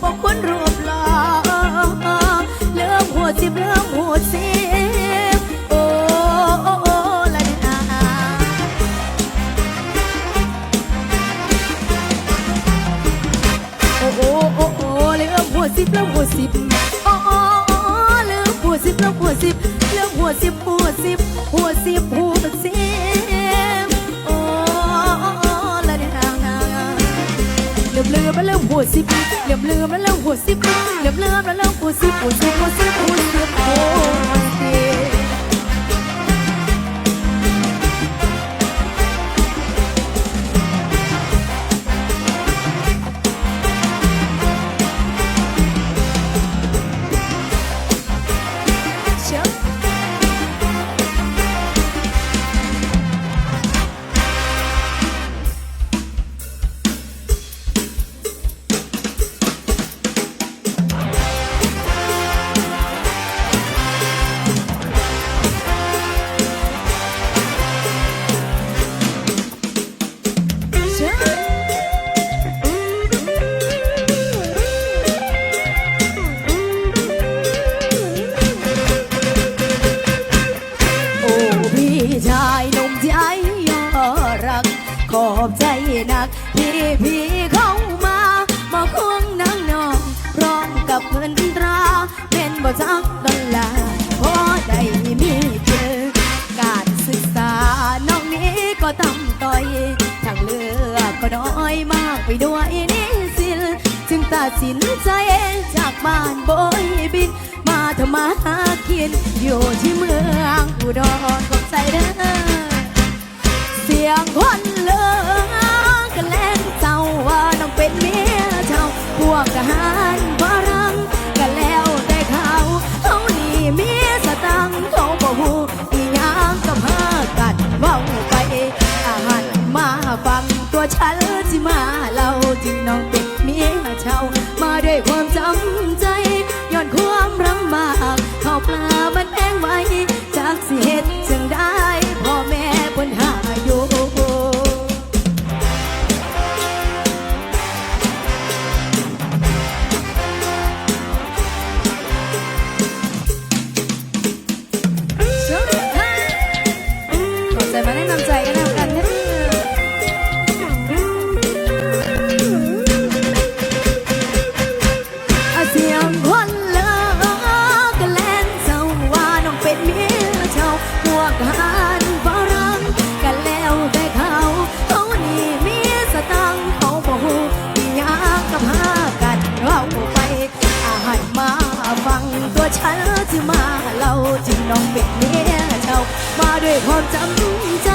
พวกคนรูปหล่อเริ่มหัวสิบเริ่มหัวสิบโอ้โอ้โอ้ละนาโอ้โอ้โอ้โอ้เริ่มหัวสิบเริ่มหัวสิบโอ้โอ้โอ้เริ่มหัวสิบเริ่มหัวสิบเริ่มหัวสิบหัวสิบหัวสิบหัวสิ ลืมแล้วเริ่มหัวสิบเริ่มเริ่มแล้วเริ่มหัวสิบเริ่มเริ่มแล้วเริ่มหัวสิบหัวสิบหัวสิบหัวสิบ พี่ชายหนุ่มใจยอรัก ขอบใจนักที่พี่เข้ามามาควงนางนองพร้อมกับเงินตราเป็นบ่จักดอลลาร์พอได้มีเจอการศึกษาน้องนี้ก็ทำต่อยทางเลือกก็น้อยมากไปด้วยนี่สินจึงตัดสินใจจากบ้านโบยบิน มาหากิน อยู่ที่เมืองอุดรของใจเด้อเสียงคนเลือกันแล้งเจ้าว่าน้องเป็นเมียเจ้าพวกทหารฝรั่งกันแล้วแต่เขาเขานี่เมียสตังเขาบ่ฮู้อีหยังกับหากันเว้าไปอาหารมาฟังตัวฉันสิมาเล่าจึงน้องเป็นเมียเจ้ามาด้วยความ ข้าวปลามันแพงไว้จากสิเหตุจึงได้ ตัวฉันจะมาเราจึงน้องเป็นเมียเจ้ามาด้วยความจำใจ